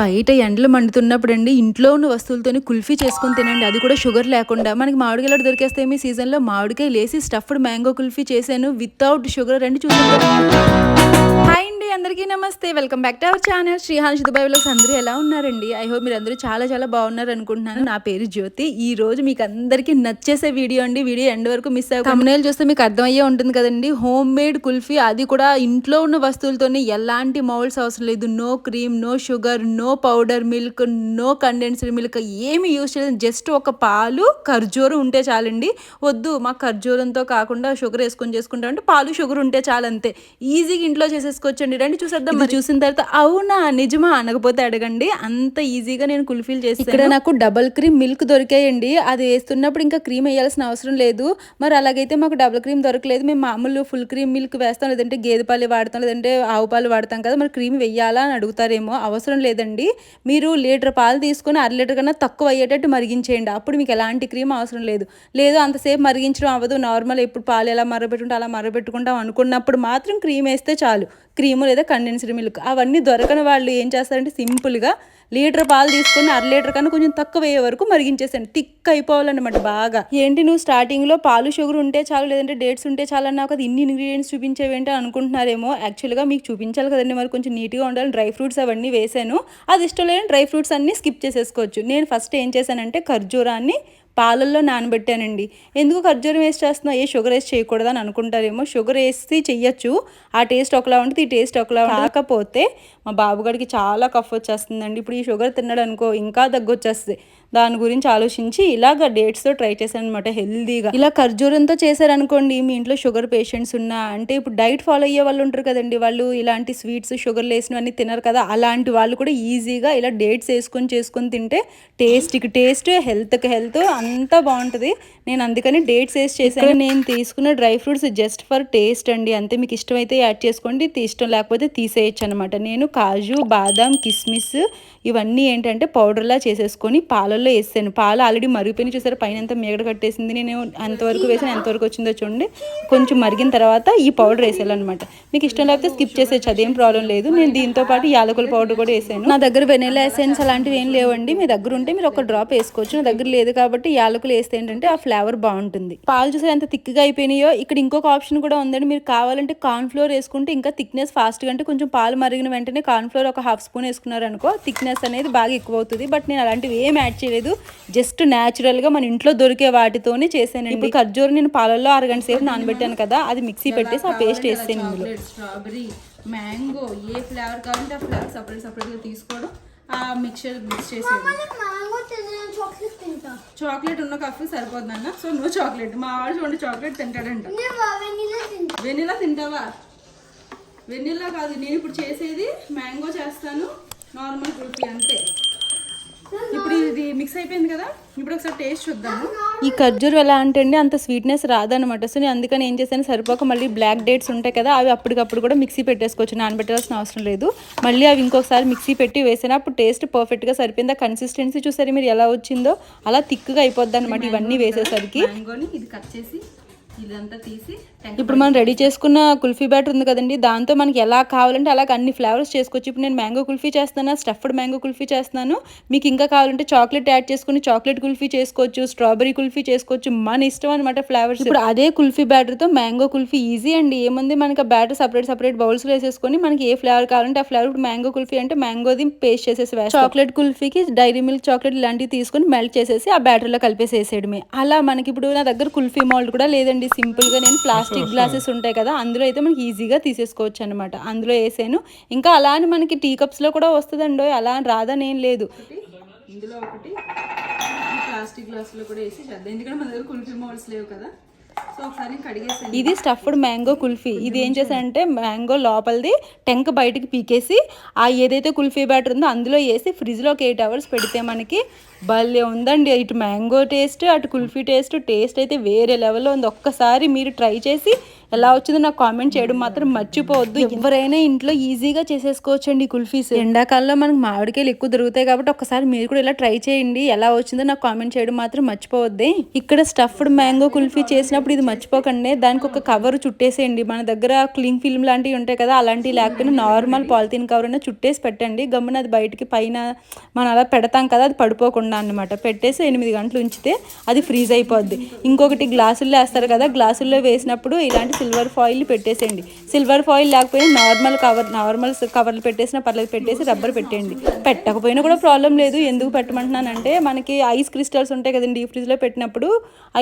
బయట ఎండలు మండుతున్నప్పుడు అండి ఇంట్లో ఉన్న వస్తువులతోని కుల్ఫీ చేసుకొని తినండి. అది కూడా షుగర్ లేకుండా. మనకి మామిడికాయలు దొరికేస్తాయి మీ సీజన్లో మామిడికాయ లేసి స్టఫ్డ్ మ్యాంగో కుల్ఫీ చేశాను వితౌట్ షుగర్. అండి చూసాను అందరికీ నమస్తే. Welcome back to our channel Shrihan శుద్ధబాబులకు అందరూ ఎలా ఉన్నారండి? ఐ హోప్ మీరు అందరూ చాలా చాలా బాగున్నారు అనుకుంటున్నాను నా పేరు జ్యోతి. ఈ రోజు మీకు అందరికీ నచ్చేసే వీడియో అండి. వీడియో ఎండ్ వరకు మిస్ అవ్వ తమ్మునేలు చూస్తే మీకు అర్థమయ్యే ఉంటుంది కదండి. హోమ్ మేడ్ కుల్ఫీ అది కూడా ఇంట్లో ఉన్న వస్తువులతోనే ఎలాంటి మౌల్డ్స్ అవసరం లేదు. No cream no sugar no powder milk no condensed milk ఏమి యూజ్ చేయలేదు జస్ట్ ఒక పాలు ఖర్జూరం ఉంటే చాలండి. వద్దు మా ఖర్జూరంతో కాకుండా షుగర్ వేసుకొని చేసుకుంటాం అంటే పాలు షుగర్ ఉంటే చాలు అంతే. ఈజీగా ఇంట్లో చేసేసుకోవచ్చండి. రండి చూసేద్దాం మరి. చూసిన తర్వాత అవునా నిజమా? అనకపోతే అడగండి. అంత ఈజీగా నేను కుల్ఫీల్ చేసి ఇక్కడ నాకు డబల్ క్రీమ్ మిల్క్ దొరికాయండి. అది వేస్తున్నప్పుడు ఇంకా క్రీమ్ వేయాల్సిన అవసరం లేదు. మరి అలాగైతే మాకు డబుల్ క్రీమ్ దొరకలేదు. మేము మామూలు ఫుల్ క్రీమ్ మిల్క్ వేస్తాం లేదంటే గేదె పాలు వాడతాం లేదంటే ఆవు పాలు వాడతాం కదా మరి క్రీమ్ వెయ్యాలా అని అడుగుతారేమో అవసరం లేదండి. మీరు లీటర్ పాలు తీసుకొని అర లీటర్ కన్నా తక్కువ అయ్యేటట్టు మరిగించేయండి. అప్పుడు మీకు ఎలాంటి క్రీమ్ అవసరం లేదు. లేదు అంతసేపు మరిగించడం అవ్వదు. నార్మల్ ఇప్పుడు పాలు ఎలా మరబెట్టుకుంటే అలా మరబెట్టుకుంటాం అనుకున్నప్పుడు మాత్రం క్రీమ్ వేస్తే చాలు. క్రీమ్ లేదా కండెన్స్డ్ మిల్క్ అవన్నీ దొరకని వాళ్ళు ఏం చేస్తారంటే సింపుల్గా లీటర్ పాలు తీసుకుని అర లీటర్ కన్నా కొంచెం తక్కువ అయ్యే వరకు మరిగించేసాను థిక్ అయిపోవాలన్నమాట బాగా. ఏంటి నువ్వు స్టార్టింగ్లో పాలు షుగర్ ఉంటే చాలు లేదంటే డేట్స్ ఉంటే చాలు అన్నావు కదా ఇన్ని ఇంగ్రీడియంట్స్ చూపించేవేంటి అనుకుంటున్నారేమో. యాక్చువల్గా మీకు చూపించాలి కదండి మరి కొంచెం నీట్గా ఉండాలి. డ్రై ఫ్రూట్స్ అవన్నీ వేసాను. అది ఇష్టం లేని డ్రై ఫ్రూట్స్ అన్నీ స్కిప్ చేసేసుకోవచ్చు. నేను ఫస్ట్ ఏం చేశానంటే ఖర్జూరాన్ని పాలల్లో నానబెట్టానండి. ఎందుకు ఖర్జూరం వేసి చేస్తున్నావు ఏ షుగర్ వేసి చేయకూడదు అని అనుకుంటారేమో. షుగర్ వేసి చెయ్యొచ్చు. ఆ టేస్ట్ ఒకలా ఉంటుంది ఈ టేస్ట్ ఒకలా కాకపోతే మా బాబుగాడికి చాలా కఫ్ వచ్చేస్తుందండి. ఇప్పుడు ఈ షుగర్ తిన్నాడు అనుకో ఇంకా దగ్గొచ్చేస్తుంది దాని గురించి ఆలోచించి ఇలాగ డేట్స్తో ట్రై చేశాను అనమాట హెల్దీగా ఇలా ఖర్జూరంతో చేశారనుకోండి మీ ఇంట్లో షుగర్ పేషెంట్స్ ఉన్నా అంటే ఇప్పుడు డైట్ ఫాలో అయ్యే వాళ్ళు ఉంటారు కదండి వాళ్ళు ఇలాంటి స్వీట్స్ షుగర్ లేసినవన్నీ తినరు కదా అలాంటి వాళ్ళు కూడా ఈజీగా ఇలా డేట్స్ వేసుకొని చేసుకొని తింటే టేస్ట్కి టేస్ట్ హెల్త్కి హెల్త్ అంతా బాగుంటుంది. నేను అందుకని డేట్స్ వేసి చేశాను. నేను తీసుకున్న dry fruits just for taste అండి. అంతే మీకు ఇష్టమైతే యాడ్ చేసుకోండి ఇష్టం లేకపోతే తీసేయచ్చు అనమాట నేను కాజు బాదాం కిస్మిస్ ఇవన్నీ ఏంటంటే పౌడర్లా చేసేసుకొని పాలల్లో వేసాను పాలు ఆల్రెడీ మరిగిపోయి చూసారు? పైన అంతా మేగడ కట్టేసింది. నేను అంతవరకు వేసాను. ఎంతవరకు వచ్చిందో చూడండి. కొంచెం మరిగిన తర్వాత ఈ పౌడర్ వేసేయాలన్నమాట. మీకు ఇష్టం లేకపోతే స్కిప్ చేసేయచ్చు. అదేం ప్రాబ్లం లేదు. నేను దీంతో పాటు యాలకుల పౌడర్ కూడా వేసాను. నా దగ్గర వెనీలా ఎసెన్స్ అలాంటివి ఏం లేవండి. మీ దగ్గర ఉంటే మీరు ఒక డ్రాప్ వేసుకోవచ్చు. నా దగ్గర లేదు కాబట్టి యాలకులు వేస్తే ఏంటంటే ఆ ఫ్లేవర్ బాగుంటుంది. పాలు చూసారు ఎంత థిక్గా అయిపోయినాయో? ఇక్కడ ఇంకొక ఆప్షన్ కూడా ఉందండి. మీరు కావాలంటే కార్న్ ఫ్లోర్ వేసుకుంటే ఇంకా థిక్నెస్ ఫాస్ట్గా అంటే కొంచెం పాలు మరిగిన వెంటనే కార్న్ ఫ్లోర్ ఒక హాఫ్ స్పూన్ వేసుకున్నారు అనుకో థిక్నెస్ అనేది బాగా ఎక్కువ అవుతుంది బట్ నేను అలాంటివి ఏం యాడ్ చేయలేదు. జస్ట్ న్యాచురల్గా మన ఇంట్లో దొరికే వాటితోనే చేశాను ఇప్పుడు ఖర్జూరు నేను పాలల్లో అరగంట సేపు నానబెట్టాను కదా అది మిక్సీ పెట్టేసి ఆ పేస్ట్ ఇందులో. స్ట్రాబెరీ మ్యాంగో ఏ ఫ్లేవర్ కావాలంటే ఆ ఫ్లేవర్ సపరేట్ సపరేట్గా తీసుకోవడం ఆ మిక్చర్ మిక్స్ చేసేది చాక్లెట్ ఉన్న కాఫీ సరిపోతుందన్న సో నో చాక్లెట్. మా వాడు చూడండి చాక్లెట్ తింటాడంట. వెనీలా తింటా. వెనిలా తింటావా? వెనిలా కాదు నేను ఇప్పుడు చేసేది మ్యాంగో చేస్తాను. నార్మల్ కుల్ఫీ అంతే. మిక్స్ అయిపోయింది కదా? ఇప్పుడు ఒకసారి టేస్ట్ చూద్దాము. ఈ ఖర్జూరం ఎలా అంటే అండి అంత స్వీట్నెస్ రాదనమాట సో నేను అందుకని ఏం చేశాను సరిపోక మళ్ళీ బ్లాక్ డేట్స్ ఉంటాయి కదా అవి అప్పటికప్పుడు కూడా మిక్సీ పెట్టేసుకోవచ్చు. నానబెట్టాల్సిన అవసరం లేదు. మళ్ళీ అవి ఇంకొకసారి మిక్సీ పెట్టి వేసినా అప్పుడు టేస్ట్ పర్ఫెక్ట్గా సరిపోయింది? ఆ కన్సిస్టెన్సీ చూసారు మీరు ఎలా వచ్చిందో? అలా థిక్గా అయిపోద్ది అనమాట ఇవన్నీ వేసేసరికి. ఇది కట్ చేసి ఇదంతా తీసి ఇప్పుడు మనం రెడీ చేసుకున్న కుల్ఫీ బ్యాటర్ ఉంది కదండి దాంతో మనకి ఎలా కావాలంటే అలాగ అన్ని ఫ్లేవర్స్ చేసుకోవచ్చు ఇప్పుడు నేను మ్యాంగో కుల్ఫీ చేస్తున్నాను స్టఫ్డ్ మ్యాంగో కుల్ఫీ చేస్తున్నాను. మీకు ఇంకా కావాలంటే చాక్లెట్ యాడ్ చేసుకుని చాక్లెట్ కుల్ఫీ చేసుకోవచ్చు స్ట్రాబెరీ కుల్ఫీ చేసుకోవచ్చు మన ఇష్టం అనమాట ఫ్లేవర్స్. ఇప్పుడు అదే కుల్ఫీ బ్యాటర్తో మ్యాంగో కుల్ఫీ ఈజీ అండి. ఏముంది? మనకి ఆ బ్యాటర్ సపరేట్ సపరేట్ బౌల్స్లో వేసేసుకొని మనకి ఏ ఫ్లేవర్ కావాలంటే ఆ ఫ్లేవర్ ఇప్పుడు మ్యాంగో కుల్ఫీ అంటే మ్యాంగోది పేస్ట్ చేసేసి వేస్తాం. చాక్లెట్ కుల్ఫీకి డైరీ మిల్క్ చాక్లెట్ ఇలాంటివి తీసుకొని మెల్ట్ చేసేసి ఆ బ్యాటర్లో కలిపేసేసేయడమే అలా మనకి ఇప్పుడు నా దగ్గర కుల్ఫీ మౌల్డ్ కూడా లేదండి. సింపుల్గా నేను ప్లాస్టిక్ గ్లాసెస్ ఉంటాయి కదా అందులో అయితే మనకి ఈజీగా తీసేసుకోవచ్చు అనమాట అందులో వేసాను. ఇంకా అలా అని మనకి టీ కప్స్లో కూడా వస్తుందండో అలా అని రాదని ఏం లేదు ఇందులో ఒకటి ప్లాస్టిక్ గ్లాసులో కూడా వేసి చేద్దాం ఎందుకంటే మన దగ్గర కుల్ఫీ మోల్డ్స్ లేవు కదా. ఇది స్టఫ్డ్ మ్యాంగో కుల్ఫీ. ఇది ఏం చేశానంటే మ్యాంగో లోపలిది టెంక్ బయటికి పీకేసి ఆ ఏదైతే కుల్ఫీ బ్యాటర్ ఉందో అందులో వేసి ఫ్రిడ్జ్లో ఒక ఎయిట్ అవర్స్ పెడితే మనకి భలే ఉందండి. ఇటు మ్యాంగో టేస్ట్ అటు కుల్ఫీ టేస్ట్ టేస్ట్ అయితే వేరే లెవెల్లో ఉంది. ఒక్కసారి మీరు ట్రై చేసి ఎలా వచ్చిందో నాకు కామెంట్ చేయడం మాత్రం మర్చిపోవద్దు. ఎవరైనా ఇంట్లో ఈజీగా చేసేసుకోవచ్చు అండి కుల్ఫీస్. ఎండాకాలంలో మనకు మామిడికాయలు ఎక్కువ దొరుకుతాయి కాబట్టి ఒకసారి మీరు కూడా ఇలా ట్రై చేయండి. ఎలా వచ్చిందో నాకు కామెంట్ చేయడం మాత్రం మర్చిపోవద్దే. ఇక్కడ స్టఫ్డ్ మ్యాంగో కుల్ఫీ చేసినప్పుడు ఇది మర్చిపోకండి. దానికి ఒక కవర్ చుట్టేసేయండి. మన దగ్గర క్లింగ్ ఫిల్మ్ లాంటివి ఉంటాయి కదా అలాంటివి లేకపోయినా నార్మల్ పాలిథిన్ కవర్ అయినా చుట్టేసి పెట్టండి. గమ్మున అది బయటికి పైన మనం అలా పెడతాం కదా అది పడిపోకుండా అన్నమాట. పెట్టేసి ఎనిమిది గంటలు ఉంచితే అది ఫ్రీజ్ అయిపోద్ది. ఇంకొకటి గ్లాసుల్లో వేస్తారు కదా గ్లాసుల్లో వేసినప్పుడు ఇలాంటి సిల్వర్ ఫాయిల్ పెట్టేసేయండి. సిల్వర్ ఫాయిల్ లేకపోయినా నార్మల్ కవర్ నార్మల్ కవర్లు పెట్టేసినా పర్లేదు పెట్టేసి రబ్బర్ పెట్టేయండి. పెట్టకపోయినా కూడా ప్రాబ్లం లేదు. ఎందుకు పెట్టమంటున్నానంటే మనకి ఐస్ క్రిస్టల్స్ ఉంటాయి కదండి డీప్ ఫ్రిడ్జ్లో పెట్టినప్పుడు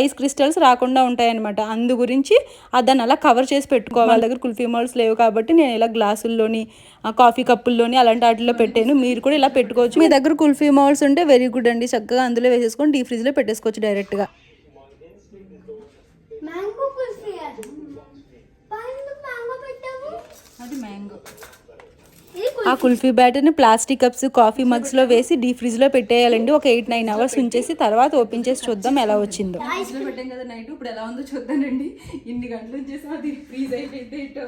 ఐస్ క్రిస్టల్స్ రాకుండా ఉంటాయి అనమాట అందు గురించి దాన్ని అలా కవర్ చేసి పెట్టుకోవాలి. వాళ్ళ దగ్గర కుల్ఫీ మాల్స్ లేవు కాబట్టి నేను ఇలా గ్లాసుల్లోని కాఫీ కప్పుల్లోని అలాంటి వాటిలో పెట్టాను. మీరు కూడా ఇలా పెట్టుకోవచ్చు. మీ దగ్గర కుల్ఫీ మాల్స్ ఉంటే వెరీ గుడ్ అండి. చక్కగా అందులో వేసేసుకొని డీప్ ఫ్రిడ్జ్లో పెట్టేసుకోవచ్చు డైరెక్ట్గా. మ్యాంగో కుల్ఫీ పైన మ్యాంగో పెట్టాము అది మ్యాంగో. ఆ కుల్ఫీ బ్యాటర్ని ప్లాస్టిక్ కప్స్ కాఫీ మగ్స్లో వేసి డీప్ ఫ్రిడ్జ్లో పెట్టేయాలండి. ఒక ఎయిట్ నైన్ అవర్స్ ఉంచేసి తర్వాత ఓపెన్ చేసి చూద్దాం ఎలా వచ్చిందో. ఫ్రిడ్జ్లో పెట్టాం కదా నైట్ ఇప్పుడు ఎలా ఉందో చూద్దానండి. ఇన్ని గంటలు ఉంచేసి అది ఫ్రీజ్ అయిపోయింది ఏంటో.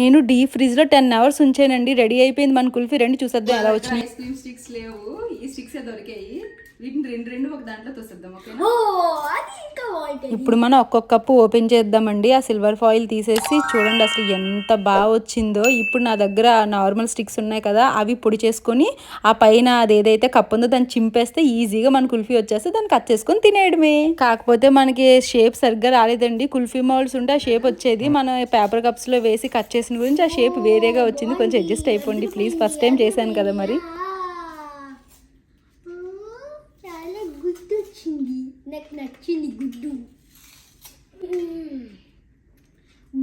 నేను డీప్ ఫ్రిడ్జ్లో టెన్ అవర్స్ ఉంచానండి. రెడీ అయిపోయింది మన కుల్ఫీ. రెండు చూసేద్దాం ఎలా వచ్చింది ఐస్ క్రీమ్ స్టిక్స్ లేవు. ఈ స్టిక్స్ దొరికాయి. వీటిని రెండు రెండు ఒక దాంట్లో తోసేద్దాం ఓకేనా? ఓ అది ఇంకా బాగుంటుంది ఇప్పుడు మనం ఒక్కొక్క కప్పు ఓపెన్ చేద్దామండి. ఆ సిల్వర్ ఫాయిల్ తీసేసి చూడండి అసలు ఎంత బాగా వచ్చిందో. ఇప్పుడు నా దగ్గర నార్మల్ స్టిక్స్ ఉన్నాయి కదా అవి పొడి చేసుకొని ఆ పైన అది ఏదైతే కప్పు ఉందో దాన్ని చింపేస్తే ఈజీగా మన కుల్ఫీ వచ్చేస్తే దాన్ని కట్ చేసుకొని తినేయడమే. కాకపోతే మనకి షేప్ సరిగ్గా రాలేదండి. కుల్ఫీ మౌల్స్ ఉంటే ఆ షేప్ వచ్చేది. మనం పేపర్ కప్స్లో వేసి కట్ చేసిన గురించి ఆ షేప్ వేరేగా వచ్చింది. కొంచెం అడ్జస్ట్ అయిపోండి. ప్లీజ్ ఫస్ట్ టైం చేశాను కదా మరి. ఆ, చాలా గుడ్డు వచ్చింది. నాకు నచ్చింది గుడ్డు. మ్మ్.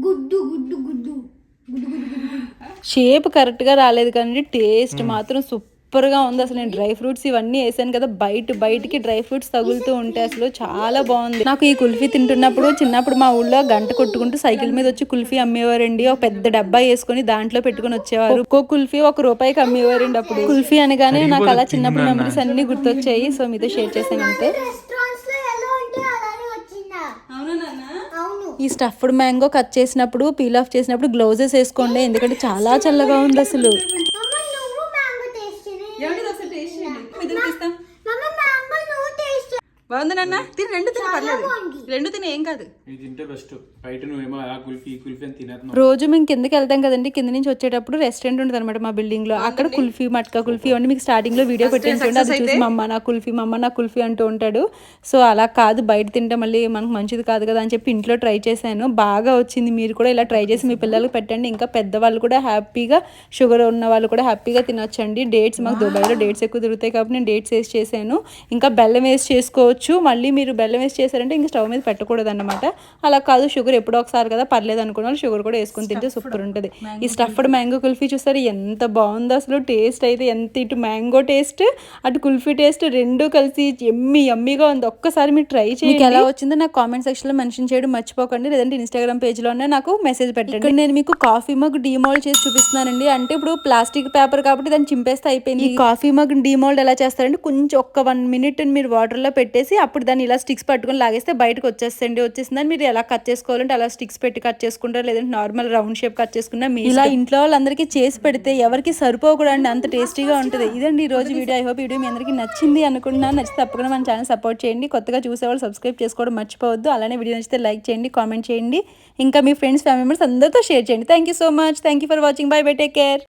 గుడ్డు గుడ్డు. గుడ్డు గుడ్డు గుడ్డు గుడ్డు. షేప్ కరెక్ట్గా రాలేదు కానీ టేస్ట్ మాత్రం సూపర్గా ఉంది. అసలు నేను డ్రై ఫ్రూట్స్ ఇవన్నీ వేసాను కదా బయట బయటికి డ్రై ఫ్రూట్స్ తగులుతూ ఉంటాయి అసలు చాలా బాగుంది. నాకు ఈ కుల్ఫీ తింటున్నప్పుడు చిన్నప్పుడు మా ఊళ్ళో గంట కొట్టుకుంటూ సైకిల్ మీద వచ్చి కుల్ఫీ అమ్మేవారండి. ఒక పెద్ద డబ్బా వేసుకొని దాంట్లో పెట్టుకొని వచ్చేవారు. ఒక్కో కుల్ఫీ ఒక రూపాయికి అమ్మేవారండి అప్పుడు. కుల్ఫీ అనగానే నాకు అలా చిన్నప్పుడు మెమరీస్ అన్ని గుర్తొచ్చాయి. సో మీతో షేర్ చేశాను అంతే. రెస్టారెంట్స్లో ఎలా ఉంటే అలానే వచ్చిందా? అవునా నాన్న? అవును. ఈ స్టఫ్డ్ మ్యాంగో కట్ చేసినప్పుడు పీల్ ఆఫ్ చేసినప్పుడు గ్లౌజెస్ వేసుకోండి. ఎందుకంటే చాలా చల్లగా ఉంది అసలు మమ్మ నువ్వు మ్యాంగో టేస్ట్ ఏమంటే ఒకసారి టేస్ట్ చేయండి ఇద్దరు తీస్తాం మమ్మ మ్యాంగో నువ్వు టేస్ట్ బాగుంది నాన్న? తిని రెండు తిని పర్లేదు. రెండు తిని ఏం కాదు. రోజు మేము కిందకి వెళ్తాం కదండి. కింద నుంచి వచ్చేటప్పుడు రెస్టారెంట్ ఉంటుంది అనమాట మా బిల్డింగ్లో. అక్కడ కుల్ఫీ మట్కా కుల్ఫీ అవన్నీ మీకు స్టార్టింగ్లో వీడియో పెట్టాను చూడండి అది చూసి మా అమ్మ నా కుల్ఫీ మా అమ్మ నా కుల్ఫీ అంటూ ఉంటాడు. సో అలా కాదు. బయట తింటే మళ్ళీ మనకు మంచిది కాదు కదా అని చెప్పి ఇంట్లో ట్రై చేశాను. బాగా వచ్చింది. మీరు కూడా ఇలా ట్రై చేసి మీ పిల్లలకు పెట్టండి. ఇంకా పెద్దవాళ్ళు కూడా హ్యాపీగా షుగర్ ఉన్న వాళ్ళు కూడా హ్యాపీగా తినొచ్చండి. డేట్స్ మాకు దుబాయ్లో డేట్స్ ఎక్కువ దొరుకుతాయి కాబట్టి నేను డేట్స్ వేసి చేశాను. ఇంకా బెల్లం వేసి చేసుకోవచ్చు. మళ్ళీ మీరు బెల్లం వేసి చేశారంటే ఇంకా స్టవ్ మీద పెట్టకూడదు అనమాట అలా కాదు షుగర్ ఎప్పుడో ఒకసారి కదా పర్లేదు అనుకున్న వాళ్ళు షుగర్ కూడా వేసుకొని తింటే సూపర్ ఉంటుంది. ఈ స్టఫ్డ్ మ్యాంగో కుల్ఫీ చూస్తారు ఎంత బాగుందో అసలు టేస్ట్ అయితే ఎంత ఇటు మ్యాంగో టేస్ట్ అటు కుల్ఫీ టేస్ట్ రెండు కలిసి ఎమ్మి ఎమ్మిగా ఉంది. ఒక్కసారి మీరు ట్రై చేయండి ఎలా వచ్చిందో నాకు కామెంట్ సెక్షన్లో మెన్షన్ చేయడం మర్చిపోకండి. లేదంటే ఇన్స్టాగ్రామ్ పేజ్లోనే నాకు మెసేజ్ పెట్టండి. నేను మీకు కాఫీ మగ్ డిమోల్డ్ చేసి చూపిస్తున్నానండి. అంటే ఇప్పుడు ప్లాస్టిక్ పేపర్ కాబట్టి దాన్ని చింపేస్తే అయిపోయింది. ఈ కాఫీ మగ్ డిమోల్డ్ ఎలా చేస్తారంటే కొంచెం ఒక్క వన్ మినిట్ మీరు వాటర్లో పెట్టేసి అప్పుడు దాన్ని ఇలా స్టిక్స్ పట్టుకొని లాగేస్తే బయటకు వచ్చేస్తండి వచ్చేసిందని మీరు ఎలా కట్ చేసుకోవాలంటే అలా స్టిక్స్ పెట్టి కట్ చేసుకుంటారు? లేదంటే నార్మల్ రౌండ్ షేప్ కట్ చేసుకున్నా మీ ఇలా ఇంట్లో వాళ్ళందరికీ చేసి పెడితే ఎవరికి సరిపోకూడదు అంత టేస్టీగా ఉంటుంది. ఇదండి ఈ రోజు వీడియో. ఐ హోప్ వీడియో మీ అందరికీ నచ్చింది అనుకుంటున్నాను నచ్చితే తప్పకుండా మన ఛానల్ సపోర్ట్ చేయండి. కొత్తగా చూసేవాళ్ళు సబ్స్క్రైబ్ చేసుకోవడం మర్చిపోవద్దు. అలానే వీడియో నచ్చితే లైక్ చేయండి కామెంట్ చేయండి. ఇంకా మీ ఫ్రెండ్స్ ఫ్యామిలీ మెంబర్స్ అందరితో షేర్ చేయండి. Thank you so much thank you for watching bye bye take care